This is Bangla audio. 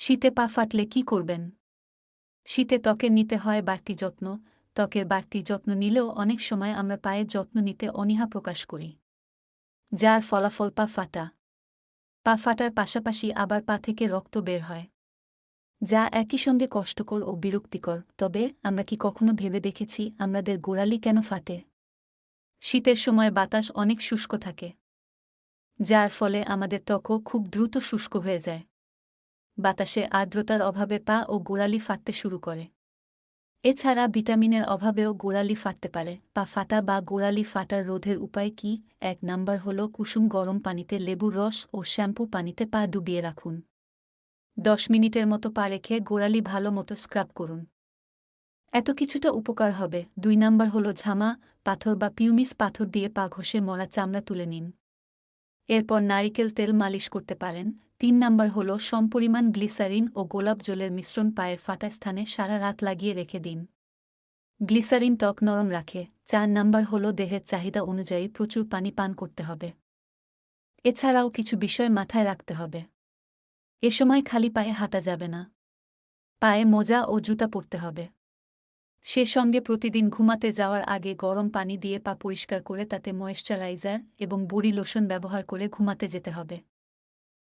শীতে পা ফাটলে কি করবেন? শীতে ত্বকের নিতে হয় বাড়তি যত্ন, ত্বকের বাড়তি যত্ন নিলেও অনেক সময় আমরা পায়ের যত্ন নিতে অনীহা প্রকাশ করি। যার ফলাফল পা ফাটা। পা ফাটার পাশাপাশি আবার পা থেকে রক্ত বের হয়। যা একই সঙ্গে কষ্টকর ও বিরক্তিকর, তবে আমরা কি কখনো ভেবে দেখেছি আমাদের গোড়ালি কেন ফাটে? শীতের সময় বাতাস অনেক শুষ্ক থাকে, যার ফলে আমাদের ত্বকও খুব দ্রুত শুষ্ক হয়ে যায়। বাতাসে আর্দ্রতার অভাবে পা ও গোড়ালি ফাটতে শুরু করে। এছাড়া ভিটামিনের অভাবেও গোড়ালি ফাটতে পারে। পা ফাটা বা গোড়ালি ফাটার রোধের উপায় কি? এক নাম্বার হল কুসুম গরম পানিতে লেবুর রস ও শ্যাম্পু পানিতে পা ডুবিয়ে রাখুন। দশ মিনিটের মতো পা রেখে গোড়ালি ভালো মতো স্ক্রাব করুন। এত কিছুটা উপকার হবে। দুই নাম্বার হল ঝামা, পাথর বা পিউমিস পাথর দিয়ে পা ঘষে মরা চামড়া তুলে নিন। এরপর নারিকেল তেল মালিশ করতে পারেন। তিন নাম্বার হল সমপরিমাণ গ্লিসারিন ও গোলাপ জলের মিশ্রণ পায়ের ফাটা স্থানে সারা রাত লাগিয়ে রেখে দিন। গ্লিসারিন ত্বক নরম রাখে। চার নাম্বার হল দেহের চাহিদা অনুযায়ী প্রচুর পানি পান করতে হবে। এছাড়াও কিছু বিষয় মাথায় রাখতে হবে। এ সময় খালি পায়ে হাঁটা যাবে না। পায়ে মোজা ও জুতা পরতে হবে। সে সঙ্গে প্রতিদিন ঘুমাতে যাওয়ার আগে গরম পানি দিয়ে পা পরিষ্কার করে তাতে ময়েশ্চারাইজার এবং বড়ি লোশন ব্যবহার করে ঘুমাতে যেতে হবে।